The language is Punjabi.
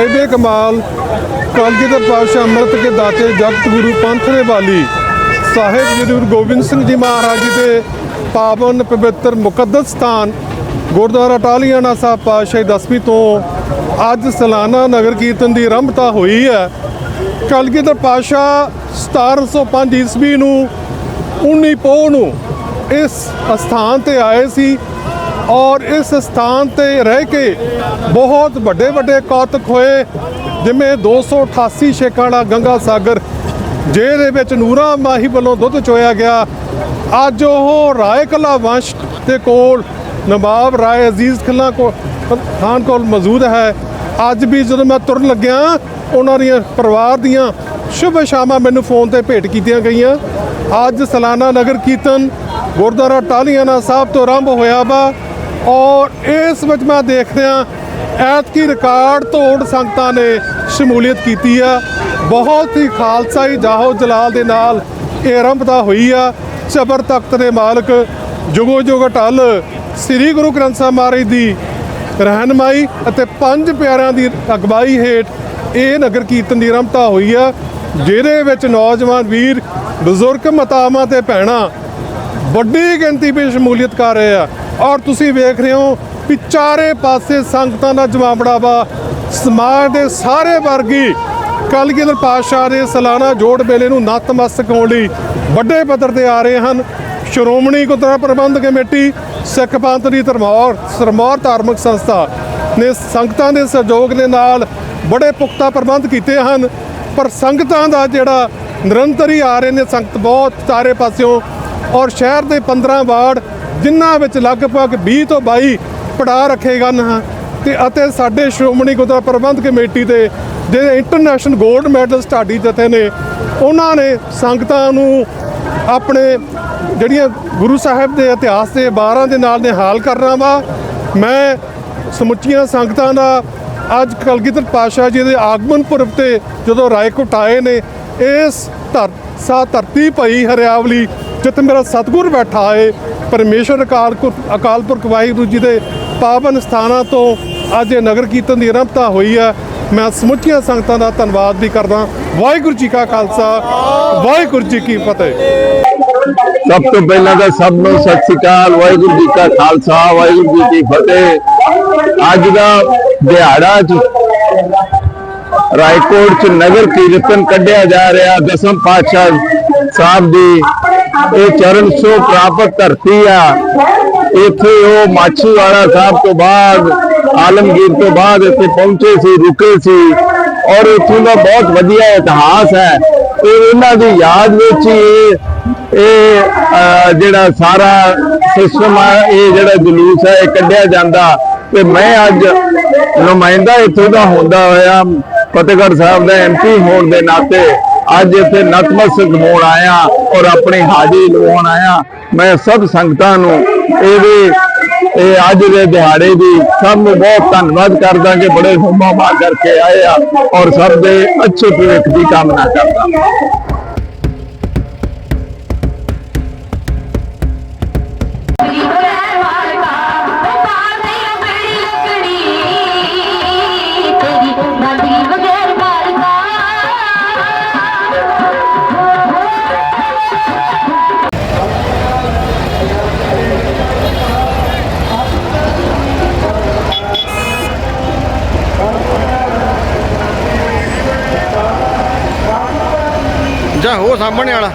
ਸਾਹਿਬੇ ਕਮਾਲ ਕਲਗੀਧਰ ਪਾਤਸ਼ਾਹ ਅੰਮ੍ਰਿਤ ਕੇ ਦਾਤੇ ਜਗਤ ਗੁਰੂ ਪੰਥ ਨੇ ਵਾਲੀ ਸਾਹਿਬ ਜੀ ਗੁਰੂ ਗੋਬਿੰਦ ਸਿੰਘ ਜੀ ਮਹਾਰਾਜ ਜੀ ਦੇ ਪਾਵਨ ਪਵਿੱਤਰ ਮੁਕੱਦਸ ਸਥਾਨ ਗੁਰਦੁਆਰਾ ਟਾਹਲੀਆਣਾ ਸਾਹਿਬ ਪਾਤਸ਼ਾਹੀ ਦਸਵੀਂ ਤੋਂ ਅੱਜ ਸਾਲਾਨਾ ਨਗਰ ਕੀਰਤਨ ਦੀ ਆਰੰਭਤਾ ਹੋਈ ਹੈ। ਕਲਗੀਧਰ ਪਾਤਸ਼ਾਹ 1705 ਈਸਵੀ ਨੂੰ 19 ਪੋਹ ਨੂੰ ਇਸ ਸਥਾਨ ਤੇ ਆਏ ਸੀ। ਔਰ ਇਸ ਸਥਾਨ ਤੇ ਰਹਿ ਕੇ ਬਹੁਤ ਵੱਡੇ ਵੱਡੇ ਕੌਤਕ ਹੋਏ, ਜਿਵੇਂ 288 ਛੇਕਾਂ ਵਾਲਾ ਗੰਗਾ ਸਾਗਰ, ਜਿਹਦੇ ਵਿੱਚ ਨੂਰਾ ਮਾਹੀ ਵੱਲੋਂ ਦੁੱਧ ਚੋਇਆ ਗਿਆ। ਅੱਜ ਉਹ ਰਾਏ ਕਲਾ ਵੰਸ਼ ਦੇ ਕੋਲ ਨਵਾਬ ਰਾਏ ਅਜ਼ੀਜ਼ ਖਿੱਲਾ ਕੋ, ਖਾਨ ਕੋਲ ਮੌਜੂਦ ਹੈ। ਅੱਜ ਵੀ ਜਦੋਂ ਮੈਂ ਤੁਰਨ ਲੱਗਿਆ, ਉਹਨਾਂ ਦੀਆਂ ਪਰਿਵਾਰ ਦੀਆਂ ਸ਼ੁਭ ਸ਼ਾਮਾਂ ਮੈਨੂੰ ਫੋਨ ਤੇ ਭੇਟ ਕੀਤੀਆਂ ਗਈਆਂ। ਅੱਜ ਸਾਲਾਨਾ ਨਗਰ ਕੀਰਤਨ ਗੁਰਦੁਆਰਾ ਟਾਹਲੀਆਣਾ ਸਾਹਿਬ ਤੋਂ ਆਰੰਭ ਹੋਇਆ ਵਾ। ਔਰ ਇਸ ਵਿੱਚ ਮੈਂ ਦੇਖਦਿਆਂ ਐਤਕੀ ਰਿਕਾਰਡ ਤੋੜ ਸੰਗਤਾਂ ਨੇ ਸ਼ਮੂਲੀਅਤ ਕੀਤੀ ਆ। ਬਹੁਤ ਹੀ ਖਾਲਸਾਈ ਜਾਹੋ ਜਲਾਲ ਦੇ ਨਾਲ ਇਹ ਆਰੰਭਤਾ ਹੋਈ ਆ। ਜ਼ਬਰ ਤਖਤ ਦੇ ਮਾਲਕ ਜੁਗੋ ਜੁਗ ਟਲ ਸ੍ਰੀ ਗੁਰੂ ਗ੍ਰੰਥ ਸਾਹਿਬ ਮਹਾਰਾਜ ਦੀ ਰਹਿਨਮਾਈ ਅਤੇ ਪੰਜ ਪਿਆਰਿਆਂ ਦੀ ਅਗਵਾਈ ਹੇਠ ਇਹ ਨਗਰ ਕੀਰਤਨ ਦੀ ਆਰੰਭਤਾ ਹੋਈ ਆ, ਜਿਹਦੇ ਵਿੱਚ ਨੌਜਵਾਨ ਵੀਰ ਬਜ਼ੁਰਗ ਮਾਤਾਵਾਂ ਤੇ ਭੈਣਾਂ ਵੱਡੀ ਗਿਣਤੀ ਵਿੱਚ ਸ਼ਮੂਲੀਅਤ ਕਰ ਰਹੇ ਆ। ਔਰ ਤੁਸੀਂ ਵੇਖ ਰਹੇ ਹੋ ਕਿ ਚਾਰੇ ਪਾਸੇ ਸੰਗਤਾਂ ਦਾ ਜਮਾਵੜਾ ਵਾ ਸਮਾਜ ਦੇ ਸਾਰੇ ਵਰਗੀ ਕਲਗੀਧਰ ਪਾਤਸ਼ਾਹ ਦੇ ਸਾਲਾਨਾ ਜੋੜ ਮੇਲੇ ਨੂੰ ਨਤਮਸਤਕ ਹੋਣ ਲਈ ਵੱਡੇ ਪੱਧਰ ਤੇ ਆ ਰਹੇ ਹਨ। ਸ਼੍ਰੋਮਣੀ ਗੁਰਦੁਆਰਾ ਪ੍ਰਬੰਧਕ ਕਮੇਟੀ, ਸਿੱਖ ਪੰਥ ਦੀ ਧਰਮੌਰ ਸਰਮੌਰ ਧਾਰਮਿਕ ਸੰਸਥਾ ਨੇ ਸੰਗਤਾਂ ਦੇ ਸਹਿਯੋਗ ਦੇ ਨਾਲ ਬੜੇ ਪੁਖਤਾ ਪ੍ਰਬੰਧ ਕੀਤੇ ਹਨ। ਪਰ ਸੰਗਤਾਂ ਦਾ ਜਿਹੜਾ ਨਿਰੰਤਰ ਹੀ ਆ ਰਹੇ ਨੇ, ਸੰਗਤ ਬਹੁਤ ਚਾਰੇ ਪਾਸਿਓਂ ਔਰ ਸ਼ਹਿਰ ਦੇ 15 ਵਾਰਡ ਜਿਨ੍ਹਾਂ ਵਿੱਚ ਲਗਭਗ 20 ਤੋਂ 22 ਪੜਾ ਰੱਖੇ ਗਏ ਹਨ ਤੇ ਅਤੇ ਸਾਡੇ ਸ਼੍ਰੋਮਣੀ ਗੁਰਦੁਆਰਾ ਪ੍ਰਬੰਧ ਕਮੇਟੀ ਦੇ ਜਿਹੜੇ ਇੰਟਰਨੈਸ਼ਨਲ 골ਡ ਮੈਡਲ ਸਟੱਡੀ ਜਥੇ ਨੇ, ਉਹਨਾਂ ਨੇ ਸੰਗਤਾਂ ਨੂੰ ਆਪਣੇ ਜਿਹੜੀਆਂ ਗੁਰੂ ਸਾਹਿਬ ਦੇ ਇਤਿਹਾਸ ਦੇ 12 ਦੇ ਨਾਲ ਨਿਹਾਲ ਕਰਨਾ ਵਾ। ਮੈਂ ਸਮੁੱਚੀਆਂ ਸੰਗਤਾਂ ਦਾ ਅੱਜ ਕਲਗੀਧਰ ਪਾਤਸ਼ਾਹ ਜੀ ਦੇ ਆਗਮਨ ਪੁਰਬ ਤੇ ਜਦੋਂ ਰਾਏਕੋਟ ਆਏ ਨੇ, ਇਸ ਧਰ ਸਾ ਧਰਤੀ ਭਈ ਹਰਿਆਵਲੀ ਜਿੱਥੇ ਮੇਰਾ ਸਤਿਗੁਰ ਬੈਠਾ ਹੈ ਪਰਮੇਸ਼ਰ ਅਕਾਲ ਪੁਰਖ ਅਕਾਲ ਪੁਰਖ ਵਾਹਿਗੁਰੂ ਜੀ ਦੇ ਪਾਵਨ ਸਥਾਨਾਂ ਤੋਂ ਅੱਜ ਇਹ ਨਗਰ ਕੀਰਤਨ ਦੀ ਆਰੰਭਤਾ ਹੋਈ ਹੈ। ਮੈਂ ਸਮੁੱਚੀਆਂ ਸੰਗਤਾਂ ਦਾ ਧੰਨਵਾਦ ਵੀ ਕਰਦਾ। ਵਾਹਿਗੁਰੂ ਜੀ ਕਾ ਖਾਲਸਾ, ਵਾਹਿਗੁਰੂ ਜੀ ਕੀ ਫਤਿਹ। ਸਭ ਤੋਂ ਪਹਿਲਾਂ ਤਾਂ ਸਭ ਨੂੰ ਸਤਿ ਸ੍ਰੀ ਅਕਾਲ, ਵਾਹਿਗੁਰੂ ਜੀ ਕਾ ਖਾਲਸਾ, ਵਾਹਿਗੁਰੂ ਜੀ ਕੀ ਫਤਿਹ। ਅੱਜ ਦਾ ਦਿਹਾੜਾ ਚ ਰਾਏਕੋਟ ਚ ਨਗਰ ਕੀਰਤਨ ਕੱਢਿਆ ਜਾ ਰਿਹਾ। ਦਸਮ ਪਾਤਸ਼ਾਹ ਸਾਹਿਬ ਦੀ ਇਹ ਚਰਨ ਸੋ ਪ੍ਰਾਪਤ ਧਰਤੀ ਆ। ਇੱਥੇ ਉਹ ਮਾਛੀਵਾੜਾ ਸਾਹਿਬ ਤੋਂ ਬਾਅਦ, ਆਲਮਗੀਰ ਤੋਂ ਬਾਅਦ ਇੱਥੇ ਪਹੁੰਚੇ ਸੀ, ਰੁਕੇ ਸੀ। ਔਰ ਇੱਥੋਂ ਦਾ ਬਹੁਤ ਵਧੀਆ ਇਤਿਹਾਸ ਹੈ। ਤੇ ਇਹਨਾਂ ਦੀ ਯਾਦ ਵਿੱਚ ਹੀ ਇਹ ਇਹ ਜਿਹੜਾ ਸਾਰਾ ਸਿਸਟਮ ਆ, ਇਹ ਜਿਹੜਾ ਜਲੂਸ ਹੈ, ਇਹ ਕੱਢਿਆ ਜਾਂਦਾ। ਤੇ ਮੈਂ ਅੱਜ ਨੁਮਾਇੰਦਾ ਇੱਥੋਂ ਦਾ ਹੁੰਦਾ ਹੋਇਆ, ਫਤਿਹਗੜ੍ਹ ਸਾਹਿਬ ਦਾ ਐਮਪੀ ਹੋਣ ਦੇ ਨਾਤੇ ਅੱਜ ਇੱਥੇ ਨਤਮਸਤਕ ਹੋਣ ਆਇਆ ਔਰ ਆਪਣੀ ਹਾਜ਼ਰੀ ਲਵਾਉਣ ਆਇਆ। ਮੈਂ ਸਭ ਸੰਗਤਾਂ ਨੂੰ ਇਹਦੇ ਇਹ ਅੱਜ ਦੇ ਦਿਹਾੜੇ ਦੀ ਸਭ ਨੂੰ ਬਹੁਤ ਧੰਨਵਾਦ ਕਰਦਾ ਕਿ ਬੜੇ ਹੁਮਾ ਮਾ ਕਰਕੇ ਆਏ ਆ ਔਰ ਸਭ ਦੇ ਅੱਛੇ ਭਵਿੱਖ ਦੀ ਕਾਮਨਾ ਕਰਦਾ। ਜਾਂ ਹੋ ਸਾਹਮਣੇ ਵਾਲਾ।